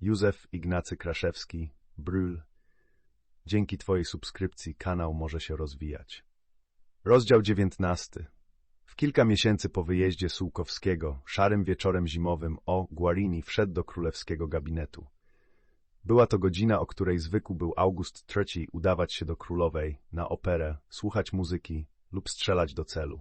Józef Ignacy Kraszewski, Brül. Dzięki Twojej subskrypcji kanał może się rozwijać. Rozdział 19. W kilka miesięcy po wyjeździe Sułkowskiego, szarym wieczorem zimowym, O. Guarini wszedł do królewskiego gabinetu. Była to godzina, o której zwykł był August III udawać się do królowej, na operę, słuchać muzyki lub strzelać do celu.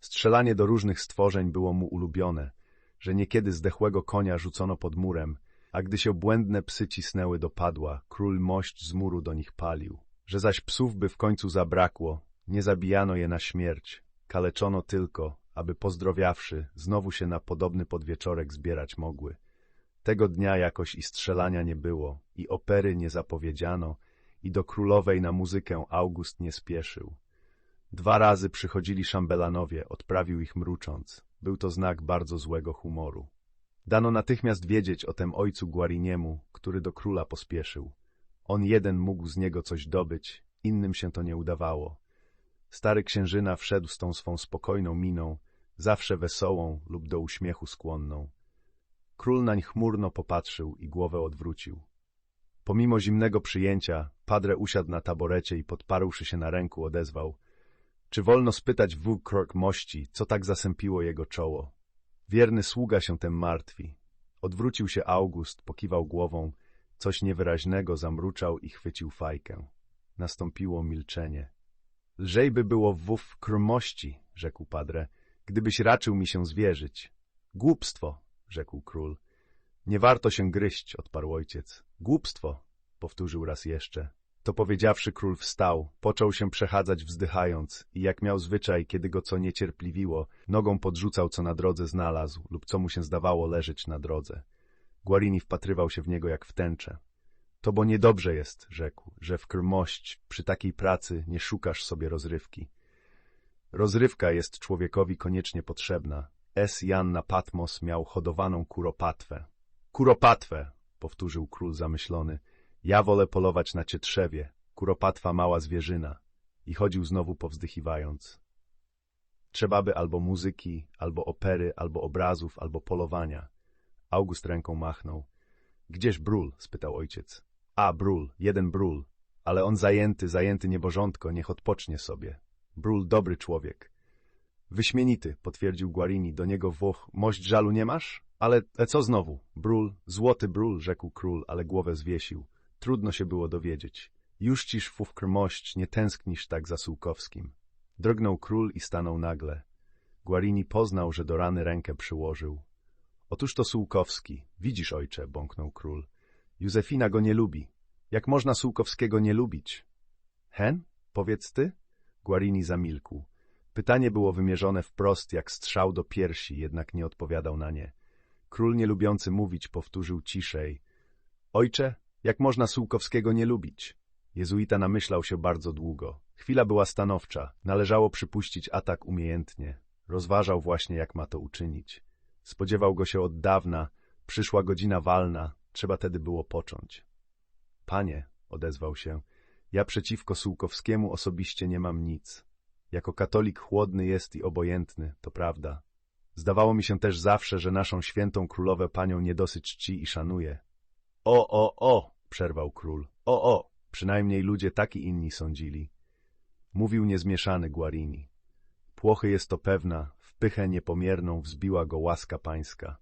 Strzelanie do różnych stworzeń było mu ulubione, że niekiedy zdechłego konia rzucono pod murem, a gdy się błędne psy cisnęły do padła, król mość z muru do nich palił. Że zaś psów by w końcu zabrakło, nie zabijano je na śmierć, kaleczono tylko, aby pozdrowiawszy, znowu się na podobny podwieczorek zbierać mogły. Tego dnia jakoś i strzelania nie było, i opery nie zapowiedziano, i do królowej na muzykę August nie spieszył. Dwa razy przychodzili szambelanowie, odprawił ich mrucząc. Był to znak bardzo złego humoru. Dano natychmiast wiedzieć o tem ojcu Guariniemu, który do króla pospieszył. On jeden mógł z niego coś dobyć, innym się to nie udawało. Stary księżyna wszedł z tą swą spokojną miną, zawsze wesołą lub do uśmiechu skłonną. Król nań chmurno popatrzył i głowę odwrócił. Pomimo zimnego przyjęcia, padre usiadł na taborecie i podparłszy się na ręku odezwał — czy wolno spytać w krok mości, co tak zasępiło jego czoło? Wierny sługa się tem martwi. Odwrócił się August, pokiwał głową, coś niewyraźnego zamruczał i chwycił fajkę. Nastąpiło milczenie. Lżej by było w krmości, rzekł padre, gdybyś raczył mi się zwierzyć. Głupstwo, rzekł król. Nie warto się gryźć, odparł ojciec. Głupstwo, powtórzył raz jeszcze. To powiedziawszy król wstał, począł się przechadzać wzdychając i jak miał zwyczaj, kiedy go co niecierpliwiło, nogą podrzucał co na drodze znalazł lub co mu się zdawało leżeć na drodze. Guarini wpatrywał się w niego jak w tęczę. To bo niedobrze jest, rzekł, że w krmość przy takiej pracy nie szukasz sobie rozrywki. Rozrywka jest człowiekowi koniecznie potrzebna. S. Jan na Patmos miał hodowaną kuropatwę. Kuropatwę, powtórzył król zamyślony. Ja wolę polować na cietrzewie, kuropatwa mała zwierzyna. I chodził znowu powzdychiwając. Trzeba by albo muzyki, albo opery, albo obrazów, albo polowania. August ręką machnął. Gdzież Brul? spytał ojciec. A, Brul, jeden Brul. Ale on zajęty, zajęty niebożątko, niech odpocznie sobie. Brul dobry człowiek. Wyśmienity, potwierdził Guarini, do niego Włoch. Mość żalu nie masz? Ale e, co znowu? Brul, złoty Brul, rzekł król, ale głowę zwiesił. Trudno się było dowiedzieć. Już ciż fówkr mość, nie tęsknisz tak za Sułkowskim. Drgnął król i stanął nagle. Guarini poznał, że do rany rękę przyłożył. Otóż to Sułkowski. Widzisz, ojcze, bąknął król. Józefina go nie lubi. Jak można Sułkowskiego nie lubić? Hen? Powiedz ty? Guarini zamilkł. Pytanie było wymierzone wprost, jak strzał do piersi, jednak nie odpowiadał na nie. Król nielubiący mówić powtórzył ciszej. Ojcze, jak można Sułkowskiego nie lubić? Jezuita namyślał się bardzo długo. Chwila była stanowcza. Należało przypuścić atak umiejętnie. Rozważał właśnie, jak ma to uczynić. Spodziewał go się od dawna. Przyszła godzina walna. Trzeba tedy było począć. Panie, odezwał się, ja przeciwko Sułkowskiemu osobiście nie mam nic. Jako katolik chłodny jest i obojętny, to prawda. Zdawało mi się też zawsze, że naszą świętą królowę panią niedosyć czci i szanuje. O, o, o, przerwał król. O, o, przynajmniej ludzie taki inni sądzili. Mówił niezmieszany Guarini. Płochy jest to pewna, w pychę niepomierną wzbiła go łaska pańska.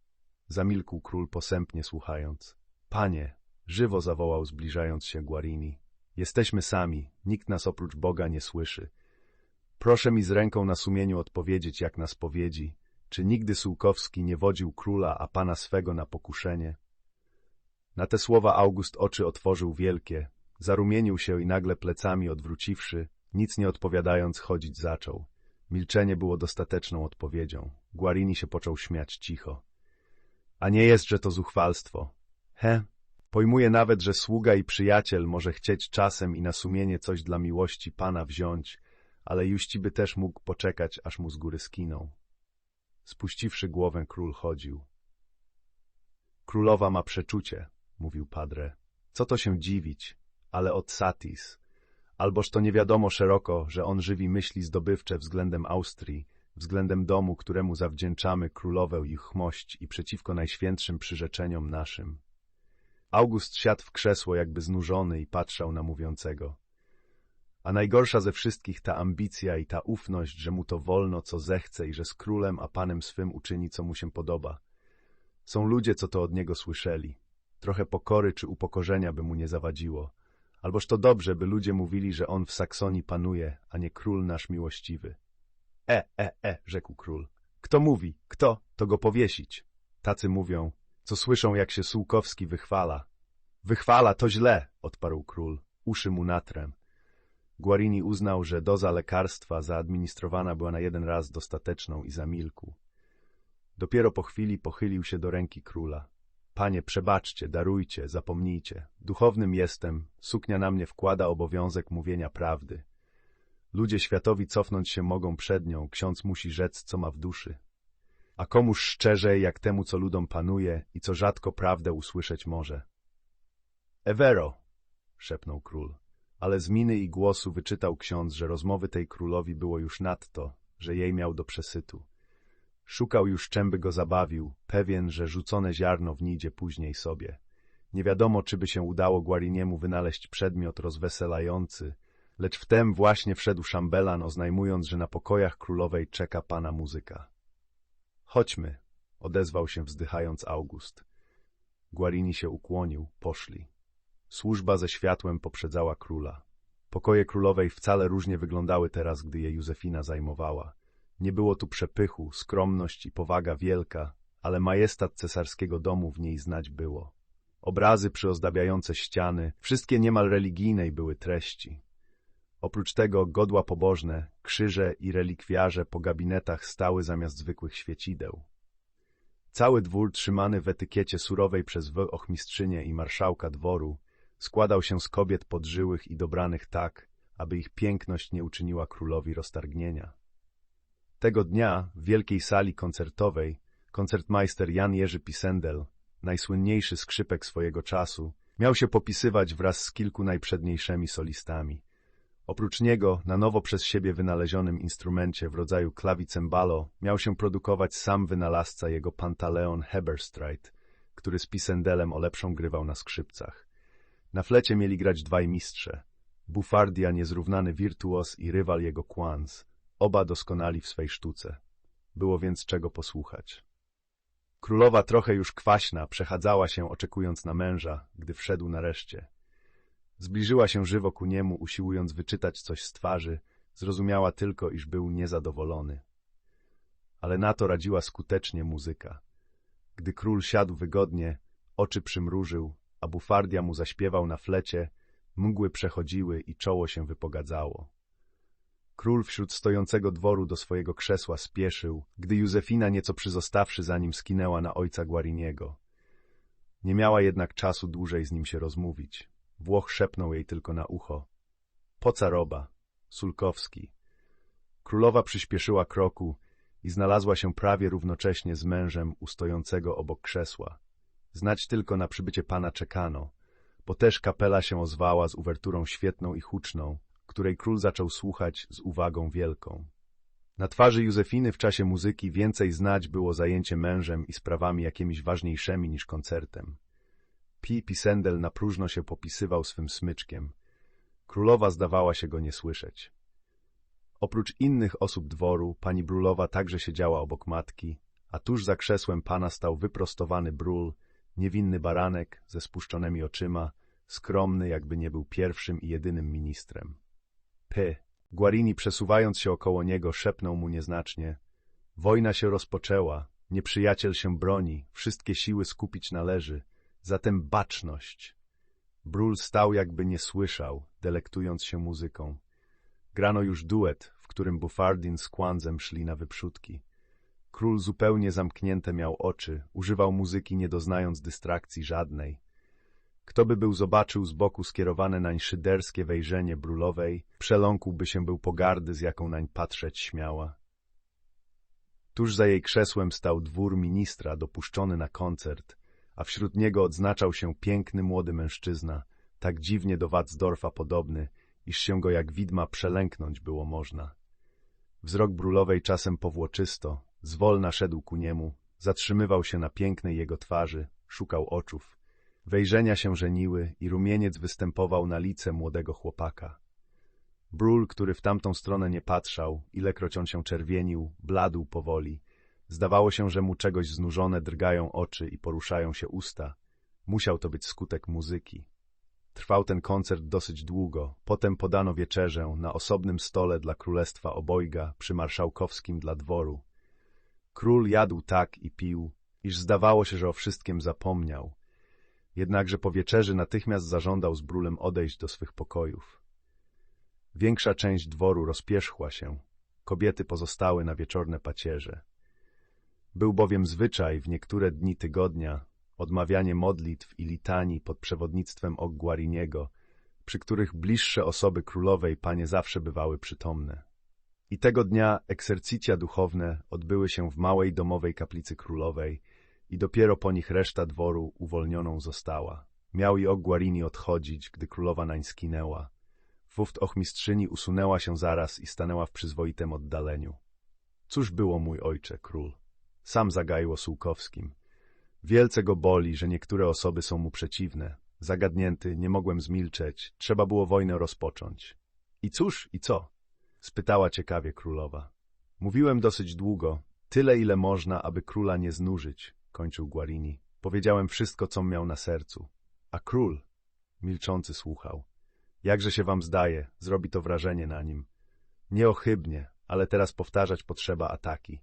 Zamilkł król posępnie słuchając. Panie, żywo zawołał zbliżając się Guarini. Jesteśmy sami, nikt nas oprócz Boga nie słyszy. Proszę mi z ręką na sumieniu odpowiedzieć, jak na spowiedzi, czy nigdy Sułkowski nie wodził króla, a pana swego na pokuszenie? Na te słowa August oczy otworzył wielkie, zarumienił się i nagle plecami odwróciwszy, nic nie odpowiadając, chodzić zaczął. Milczenie było dostateczną odpowiedzią. Guarini się począł śmiać cicho. A nie jest, że to zuchwalstwo. He, pojmuję nawet, że sługa i przyjaciel może chcieć czasem i na sumienie coś dla miłości Pana wziąć, ale juści by też mógł poczekać, aż mu z góry skiną. Spuściwszy głowę, król chodził. Królowa ma przeczucie, mówił padre. Co to się dziwić, ale od satis. Alboż to nie wiadomo szeroko, że on żywi myśli zdobywcze względem Austrii, względem domu, któremu zawdzięczamy królowę i chmość i przeciwko najświętszym przyrzeczeniom naszym. August siadł w krzesło jakby znużony i patrzał na mówiącego. A najgorsza ze wszystkich ta ambicja i ta ufność, że mu to wolno, co zechce i że z królem a panem swym uczyni, co mu się podoba. Są ludzie, co to od niego słyszeli. Trochę pokory czy upokorzenia by mu nie zawadziło. Alboż to dobrze, by ludzie mówili, że on w Saksonii panuje, a nie król nasz miłościwy. E, e, e, rzekł król. Kto mówi? Kto? To go powiesić. Tacy mówią, co słyszą, jak się Sułkowski wychwala. Wychwala, to źle, odparł król. Uszy mu natrem. Guarini uznał, że doza lekarstwa zaadministrowana była na jeden raz dostateczną i zamilkł. Dopiero po chwili pochylił się do ręki króla. Panie, przebaczcie, darujcie, zapomnijcie. Duchownym jestem, suknia na mnie wkłada obowiązek mówienia prawdy. Ludzie światowi cofnąć się mogą przed nią, ksiądz musi rzec, co ma w duszy. A komuż szczerze, jak temu, co ludom panuje i co rzadko prawdę usłyszeć może. Evero, szepnął król, ale z miny i głosu wyczytał ksiądz, że rozmowy tej królowi było już nadto, że jej miał do przesytu. Szukał już czym by go zabawił, pewien, że rzucone ziarno wnidzie później sobie. Nie wiadomo, czy by się udało Guariniemu wynaleźć przedmiot rozweselający, lecz wtem właśnie wszedł szambelan, oznajmując, że na pokojach królowej czeka pana muzyka. Chodźmy, odezwał się wzdychając August. Guarini się ukłonił, poszli. Służba ze światłem poprzedzała króla. Pokoje królowej wcale różnie wyglądały teraz, gdy je Józefina zajmowała. Nie było tu przepychu, skromność i powaga wielka, ale majestat cesarskiego domu w niej znać było. Obrazy przyozdabiające ściany, wszystkie niemal religijnej były treści. Oprócz tego godła pobożne, krzyże i relikwiarze po gabinetach stały zamiast zwykłych świecideł. Cały dwór trzymany w etykiecie surowej przez w ochmistrzynię i marszałka dworu składał się z kobiet podżyłych i dobranych tak, aby ich piękność nie uczyniła królowi roztargnienia. Tego dnia w wielkiej sali koncertowej koncertmajster Jan Jerzy Pisendel, najsłynniejszy skrzypek swojego czasu, miał się popisywać wraz z kilku najprzedniejszymi solistami. Oprócz niego, na nowo przez siebie wynalezionym instrumencie w rodzaju klawicembalo, miał się produkować sam wynalazca jego Pantaleon Heberstreit, który z Pisendelem o lepszą grywał na skrzypcach. Na flecie mieli grać dwaj mistrze, Bufardia niezrównany wirtuos i rywal jego Quans, oba doskonali w swej sztuce. Było więc czego posłuchać. Królowa trochę już kwaśna przechadzała się oczekując na męża, gdy wszedł nareszcie. Zbliżyła się żywo ku niemu, usiłując wyczytać coś z twarzy, zrozumiała tylko, iż był niezadowolony. Ale na to radziła skutecznie muzyka. Gdy król siadł wygodnie, oczy przymrużył, a bufardia mu zaśpiewał na flecie, mgły przechodziły i czoło się wypogadzało. Król wśród stojącego dworu do swojego krzesła spieszył, gdy Józefina nieco przyzostawszy za nim skinęła na ojca Guariniego. Nie miała jednak czasu dłużej z nim się rozmówić. Włoch szepnął jej tylko na ucho. Poca roba, Sulkowski. Królowa przyspieszyła kroku i znalazła się prawie równocześnie z mężem ustojącego obok krzesła. Znać tylko na przybycie pana czekano, bo też kapela się ozwała z uwerturą świetną i huczną, której król zaczął słuchać z uwagą wielką. Na twarzy Józefiny w czasie muzyki więcej znać było zajęcie mężem i sprawami jakimiś ważniejszymi niż koncertem. Pi Pisendel na próżno się popisywał swym smyczkiem. Królowa zdawała się go nie słyszeć. Oprócz innych osób dworu, pani Brólowa także siedziała obok matki, a tuż za krzesłem pana stał wyprostowany Brul, niewinny baranek ze spuszczonymi oczyma, skromny, jakby nie był pierwszym i jedynym ministrem. P. Guarini, przesuwając się około niego, szepnął mu nieznacznie. Wojna się rozpoczęła, nieprzyjaciel się broni, wszystkie siły skupić należy, zatem baczność. Brul stał jakby nie słyszał, delektując się muzyką. Grano już duet, w którym Buffardin z Kwanzem szli na wyprzódki. Król zupełnie zamknięte miał oczy, używał muzyki nie doznając dystrakcji żadnej. Kto by był zobaczył z boku skierowane nań szyderskie wejrzenie brólowej, przeląkłby się był pogardy, z jaką nań patrzeć śmiała. Tuż za jej krzesłem stał dwór ministra dopuszczony na koncert, a wśród niego odznaczał się piękny młody mężczyzna, tak dziwnie do Watzdorfa podobny, iż się go jak widma przelęknąć było można. Wzrok brólowej czasem powłoczysto, zwolna szedł ku niemu, zatrzymywał się na pięknej jego twarzy, szukał oczów. Wejrzenia się żeniły i rumieniec występował na lice młodego chłopaka. Brul, który w tamtą stronę nie patrzał, ilekroć on się czerwienił, bladł powoli. Zdawało się, że mu czegoś znużone drgają oczy i poruszają się usta. Musiał to być skutek muzyki. Trwał ten koncert dosyć długo, potem podano wieczerzę na osobnym stole dla królestwa obojga przy marszałkowskim dla dworu. Król jadł tak i pił, iż zdawało się, że o wszystkim zapomniał. Jednakże po wieczerzy natychmiast zażądał z brólem odejść do swych pokojów. Większa część dworu rozpierzchła się, kobiety pozostały na wieczorne pacierze. Był bowiem zwyczaj w niektóre dni tygodnia odmawianie modlitw i litanii pod przewodnictwem Ogguariniego, przy których bliższe osoby królowej panie zawsze bywały przytomne. I tego dnia eksercicja duchowne odbyły się w małej domowej kaplicy królowej i dopiero po nich reszta dworu uwolnioną została. Miał i Ogguarini odchodzić, gdy królowa nań skinęła. Wówd ochmistrzyni usunęła się zaraz i stanęła w przyzwoitym oddaleniu. Cóż było mój ojcze, król? Sam zagaiło Sułkowskim. Wielce go boli, że niektóre osoby są mu przeciwne. Zagadnięty, nie mogłem zmilczeć, trzeba było wojnę rozpocząć. I cóż, i co? spytała ciekawie królowa. Mówiłem dosyć długo, tyle ile można, aby króla nie znużyć, kończył Guarini. Powiedziałem wszystko, co miał na sercu. A król, milczący słuchał. Jakże się wam zdaje, zrobi to wrażenie na nim. Nieochybnie, ale teraz powtarzać potrzeba ataki.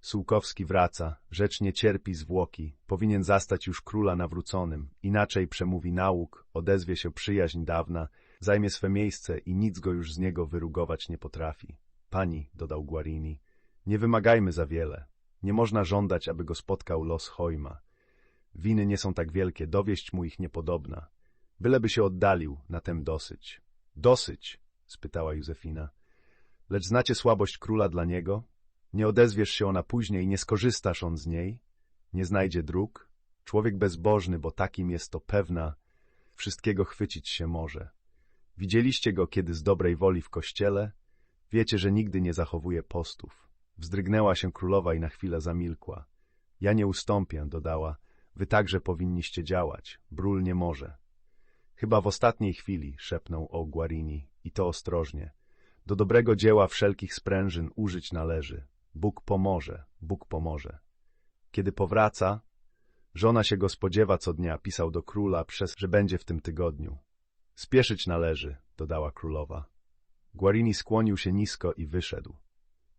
Sułkowski wraca, rzecz nie cierpi zwłoki, powinien zastać już króla nawróconym, inaczej przemówi nauk, odezwie się przyjaźń dawna, zajmie swe miejsce i nic go już z niego wyrugować nie potrafi. Pani, dodał Guarini, nie wymagajmy za wiele. Nie można żądać, aby go spotkał los Hojma. Winy nie są tak wielkie, dowieść mu ich niepodobna. Byleby się oddalił, na tem dosyć. Dosyć? spytała Józefina. Lecz znacie słabość króla dla niego? Nie odezwiesz się ona później, nie skorzystasz on z niej? Nie znajdzie dróg? Człowiek bezbożny, bo takim jest to pewna, wszystkiego chwycić się może. Widzieliście go kiedy z dobrej woli w kościele? Wiecie, że nigdy nie zachowuje postów. Wzdrygnęła się królowa i na chwilę zamilkła. Ja nie ustąpię, dodała. Wy także powinniście działać. Brul nie może. Chyba w ostatniej chwili, szepnął o Guarini, i to ostrożnie. Do dobrego dzieła wszelkich sprężyn użyć należy. Bóg pomoże, Bóg pomoże. Kiedy powraca, żona się go spodziewa co dnia, pisał do króla, przez, że będzie w tym tygodniu. Spieszyć należy, dodała królowa. Guarini skłonił się nisko i wyszedł.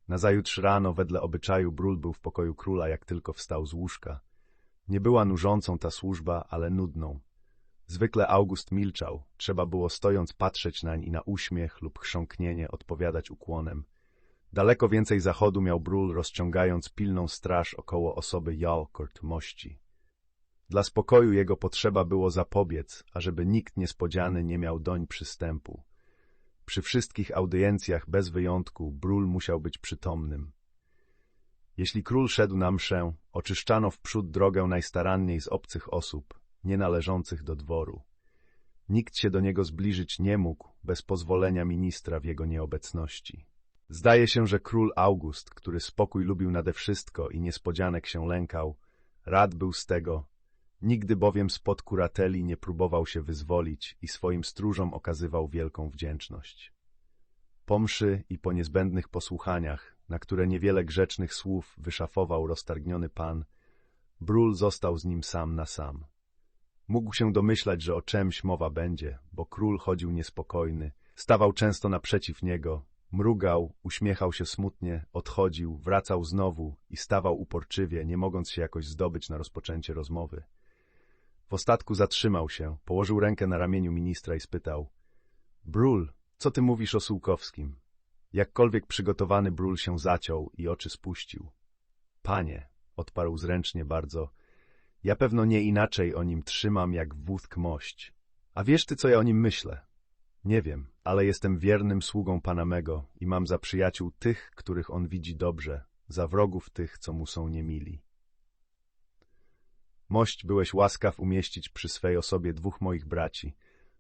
Nazajutrz rano, wedle obyczaju, Brul był w pokoju króla, jak tylko wstał z łóżka. Nie była nużącą ta służba, ale nudną. Zwykle August milczał, trzeba było stojąc patrzeć nań i na uśmiech lub chrząknienie odpowiadać ukłonem. Daleko więcej zachodu miał Brul, rozciągając pilną straż około osoby Jalkort mości. Dla spokoju jego potrzeba było zapobiec, ażeby nikt niespodziany nie miał doń przystępu. Przy wszystkich audiencjach bez wyjątku Brul musiał być przytomnym. Jeśli król szedł na mszę, oczyszczano wprzód drogę najstaranniej z obcych osób, nie należących do dworu. Nikt się do niego zbliżyć nie mógł bez pozwolenia ministra w jego nieobecności. Zdaje się, że król August, który spokój lubił nade wszystko i niespodzianek się lękał, rad był z tego, nigdy bowiem spod kurateli nie próbował się wyzwolić i swoim stróżom okazywał wielką wdzięczność. Po mszy i po niezbędnych posłuchaniach, na które niewiele grzecznych słów wyszafował roztargniony pan, Brul został z nim sam na sam. Mógł się domyślać, że o czemś mowa będzie, bo król chodził niespokojny, stawał często naprzeciw niego, Mrugał, uśmiechał się smutnie, odchodził, wracał znowu i stawał uporczywie, nie mogąc się jakoś zdobyć na rozpoczęcie rozmowy. W ostatku zatrzymał się, położył rękę na ramieniu ministra i spytał — Brul, co ty mówisz o Sułkowskim? Jakkolwiek przygotowany Brul się zaciął i oczy spuścił. — Panie — odparł zręcznie bardzo — ja pewno nie inaczej o nim trzymam jak wódk mość. A wiesz ty, co ja o nim myślę? Nie wiem, ale jestem wiernym sługą Pana mego i mam za przyjaciół tych, których on widzi dobrze, za wrogów tych, co mu są niemili. Mość byłeś łaskaw umieścić przy swej osobie dwóch moich braci.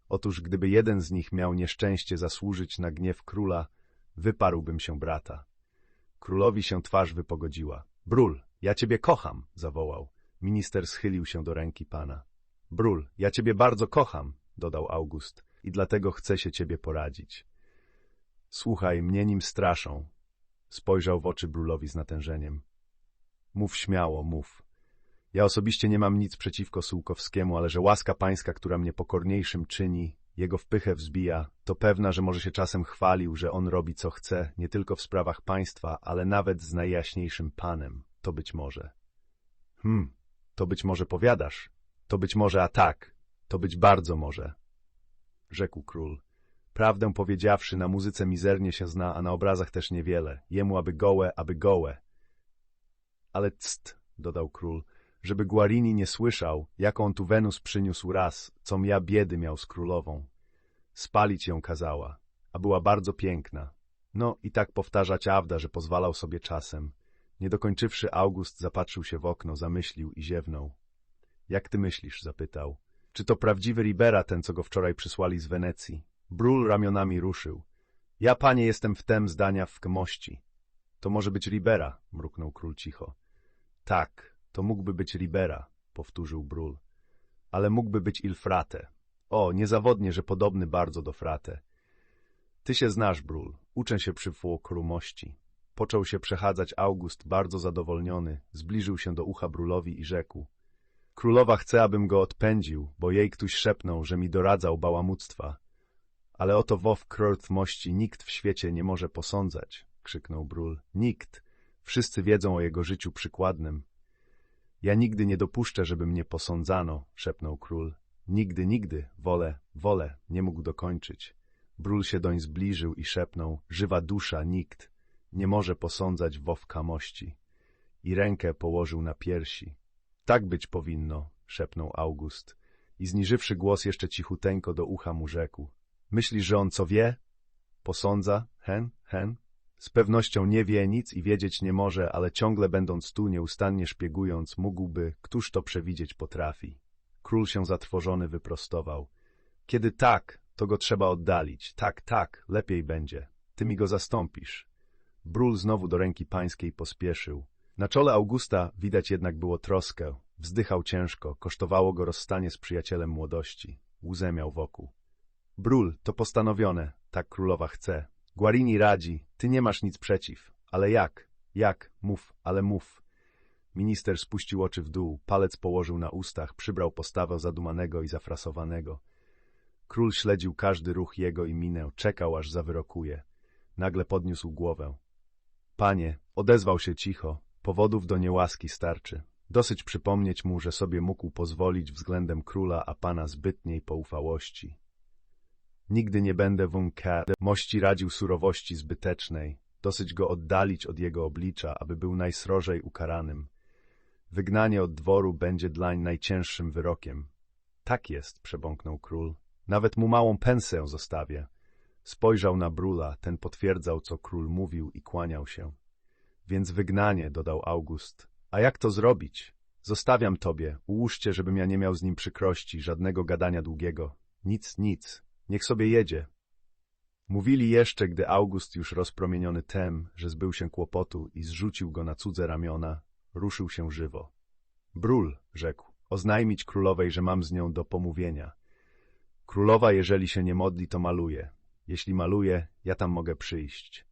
Otóż gdyby jeden z nich miał nieszczęście zasłużyć na gniew króla, wyparłbym się brata. Królowi się twarz wypogodziła. Brul, ja ciebie kocham, zawołał. Minister schylił się do ręki pana. Brul, ja ciebie bardzo kocham, dodał August, i dlatego chcę się ciebie poradzić. Słuchaj, mnie nim straszą. Spojrzał w oczy Brulowi z natężeniem. Mów śmiało, mów. Ja osobiście nie mam nic przeciwko Sułkowskiemu, ale że łaska pańska, która mnie pokorniejszym czyni, jego wpychę wzbija, to pewna, że może się czasem chwalił, że on robi co chce, nie tylko w sprawach państwa, ale nawet z najjaśniejszym panem. To być może. Hmm, to być może powiadasz. To być może a tak. To być bardzo może. Rzekł król. Prawdę powiedziawszy, na muzyce mizernie się zna, a na obrazach też niewiele. Jemu aby gołe, aby gołe. Ale cst, dodał król, żeby Guarini nie słyszał, jaką tu Wenus przyniósł raz, com ja biedy miał z królową. Spalić ją kazała, a była bardzo piękna. No i tak powtarzać Awda, że pozwalał sobie czasem. Nie dokończywszy, August zapatrzył się w okno, zamyślił i ziewnął. Jak ty myślisz? zapytał. Czy to prawdziwy Ribera, ten, co go wczoraj przysłali z Wenecji? Brul ramionami ruszył. Ja, panie, jestem w tem zdania w kmości. To może być Ribera, mruknął król cicho. Tak, to mógłby być Ribera, powtórzył Brul. Ale mógłby być Il Frate. O, niezawodnie, że podobny bardzo do Frate. Ty się znasz, Brul. Uczę się przy mości. Począł się przechadzać August, bardzo zadowolniony, zbliżył się do ucha Brulowi i rzekł. Królowa chce, abym go odpędził, bo jej ktoś szepnął, że mi doradzał bałamuctwa. Ale oto wow mości nikt w świecie nie może posądzać, krzyknął Brul. Nikt. Wszyscy wiedzą o jego życiu przykładnym. Ja nigdy nie dopuszczę, żeby mnie posądzano, szepnął król. Nigdy, nigdy, wolę, wolę, nie mógł dokończyć. Brul się doń zbliżył i szepnął, żywa dusza, nikt nie może posądzać wowka mości. I rękę położył na piersi. Tak być powinno, szepnął August i zniżywszy głos jeszcze cichuteńko do ucha mu rzekł. Myślisz, że on co wie? Posądza? Hen? Hen? Z pewnością nie wie nic i wiedzieć nie może, ale ciągle będąc tu, nieustannie szpiegując, mógłby, któż to przewidzieć potrafi. Król się zatrwożony wyprostował. Kiedy tak, to go trzeba oddalić. Tak, tak, lepiej będzie. Ty mi go zastąpisz. Brul znowu do ręki pańskiej pospieszył. Na czole Augusta widać jednak było troskę. Wzdychał ciężko, kosztowało go rozstanie z przyjacielem młodości. Łzę miał wokół. Brul, to postanowione, tak królowa chce. Guarini radzi, ty nie masz nic przeciw. Ale jak? Jak? Mów, ale mów. Minister spuścił oczy w dół, palec położył na ustach, przybrał postawę zadumanego i zafrasowanego. Król śledził każdy ruch jego i minę, czekał aż zawyrokuje. Nagle podniósł głowę. Panie, odezwał się cicho, powodów do niełaski starczy. Dosyć przypomnieć mu, że sobie mógł pozwolić względem króla, a pana zbytniej poufałości. Nigdy nie będę wunka, mości radził surowości zbytecznej, dosyć go oddalić od jego oblicza, aby był najsrożej ukaranym. Wygnanie od dworu będzie dlań najcięższym wyrokiem. Tak jest, przebąknął król. Nawet mu małą pensę zostawię. Spojrzał na Brula, ten potwierdzał, co król mówił i kłaniał się. Więc wygnanie, dodał August. A jak to zrobić? Zostawiam tobie, ułóżcie, żebym ja nie miał z nim przykrości, żadnego gadania długiego. Nic, nic, niech sobie jedzie. Mówili jeszcze, gdy August już rozpromieniony tem, że zbył się kłopotu i zrzucił go na cudze ramiona, ruszył się żywo. Brul, rzekł, oznajmić królowej, że mam z nią do pomówienia. Królowa, jeżeli się nie modli, to maluje. Jeśli maluje, ja tam mogę przyjść.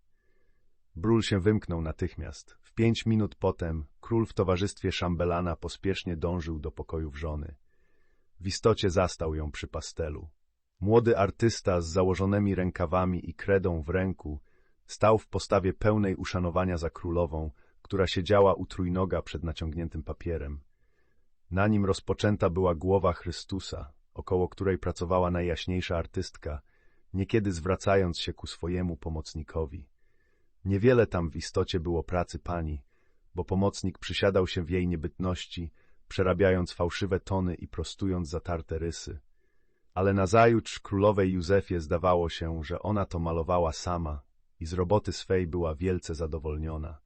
Brul się wymknął natychmiast. W pięć minut potem król w towarzystwie szambelana pospiesznie dążył do pokojów żony. W istocie zastał ją przy pastelu. Młody artysta z założonymi rękawami i kredą w ręku stał w postawie pełnej uszanowania za królową, która siedziała u trójnoga przed naciągniętym papierem. Na nim rozpoczęta była głowa Chrystusa, około której pracowała najjaśniejsza artystka, niekiedy zwracając się ku swojemu pomocnikowi. Niewiele tam w istocie było pracy pani, bo pomocnik przysiadał się w jej niebytności, przerabiając fałszywe tony i prostując zatarte rysy. Ale nazajutrz królowej Józefie zdawało się, że ona to malowała sama i z roboty swej była wielce zadowolniona.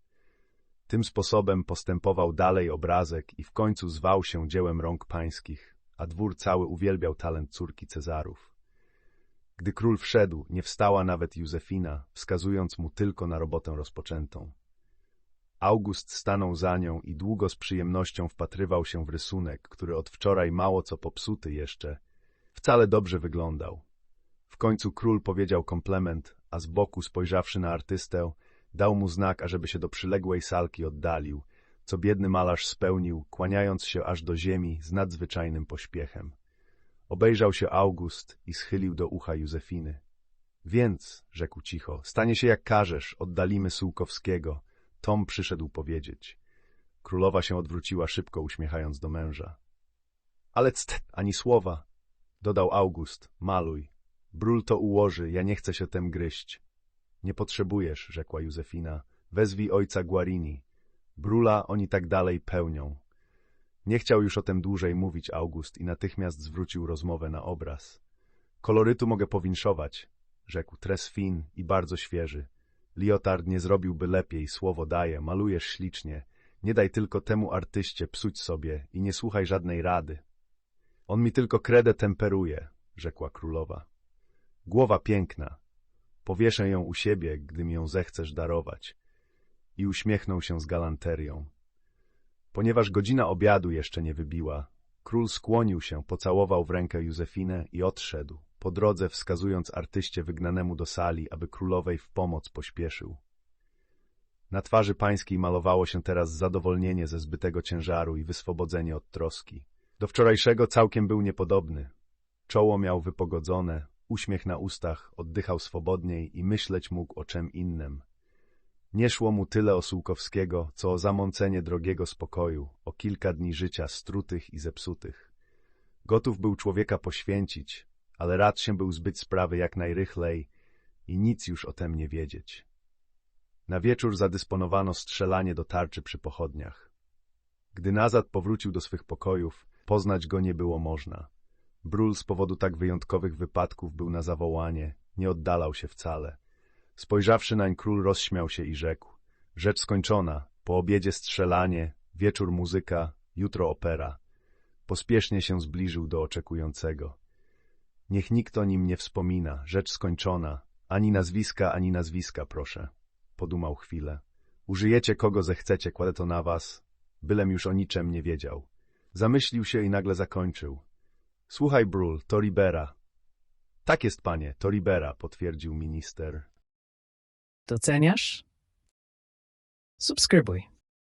Tym sposobem postępował dalej obrazek i w końcu zwał się dziełem rąk pańskich, a dwór cały uwielbiał talent córki Cezarów. Gdy król wszedł, nie wstała nawet Józefina, wskazując mu tylko na robotę rozpoczętą. August stanął za nią i długo z przyjemnością wpatrywał się w rysunek, który od wczoraj mało co popsuty jeszcze. Wcale dobrze wyglądał. W końcu król powiedział komplement, a z boku spojrzawszy na artystę, dał mu znak, ażeby się do przyległej salki oddalił, co biedny malarz spełnił, kłaniając się aż do ziemi z nadzwyczajnym pośpiechem. Obejrzał się August i schylił do ucha Józefiny. Więc, rzekł cicho, stanie się jak każesz, oddalimy Sułkowskiego. Tom przyszedł powiedzieć. Królowa się odwróciła szybko, uśmiechając do męża. Ale cst, ani słowa, dodał August, maluj. Brul to ułoży, ja nie chcę się tem gryźć. Nie potrzebujesz, rzekła Józefina. Wezwij ojca Guarini. Brula oni tak dalej pełnią. Nie chciał już o tym dłużej mówić August i natychmiast zwrócił rozmowę na obraz. Kolorytu mogę powinszować, rzekł Tresfin i bardzo świeży. Liotard nie zrobiłby lepiej, słowo daję, malujesz ślicznie. Nie daj tylko temu artyście psuć sobie i nie słuchaj żadnej rady. On mi tylko kredę temperuje, rzekła królowa. Głowa piękna. Powieszę ją u siebie, gdy mi ją zechcesz darować. I uśmiechnął się z galanterią. Ponieważ godzina obiadu jeszcze nie wybiła, król skłonił się, pocałował w rękę Józefinę i odszedł, po drodze wskazując artyście wygnanemu do sali, aby królowej w pomoc pośpieszył. Na twarzy pańskiej malowało się teraz zadowolnienie ze zbytego ciężaru i wyswobodzenie od troski. Do wczorajszego całkiem był niepodobny. Czoło miał wypogodzone, uśmiech na ustach, oddychał swobodniej i myśleć mógł o czym innym. Nie szło mu tyle o Sułkowskiego, co o zamącenie drogiego spokoju, o kilka dni życia strutych i zepsutych. Gotów był człowieka poświęcić, ale rad się był zbyć sprawy jak najrychlej i nic już o tem nie wiedzieć. Na wieczór zadysponowano strzelanie do tarczy przy pochodniach. Gdy Nazad powrócił do swych pokojów, poznać go nie było można. Brul z powodu tak wyjątkowych wypadków był na zawołanie, nie oddalał się wcale. Spojrzawszy nań król rozśmiał się i rzekł — rzecz skończona, po obiedzie strzelanie, wieczór muzyka, jutro opera. Pospiesznie się zbliżył do oczekującego. Niech nikt o nim nie wspomina, rzecz skończona, ani nazwiska, ani nazwiska, proszę. Podumał chwilę. Użyjecie kogo zechcecie, kładę to na was, bylem już o niczem nie wiedział. Zamyślił się i nagle zakończył. Słuchaj, Brul, to Ribera. Tak jest, panie, to Ribera, potwierdził minister. Doceniasz? Subskrybuj.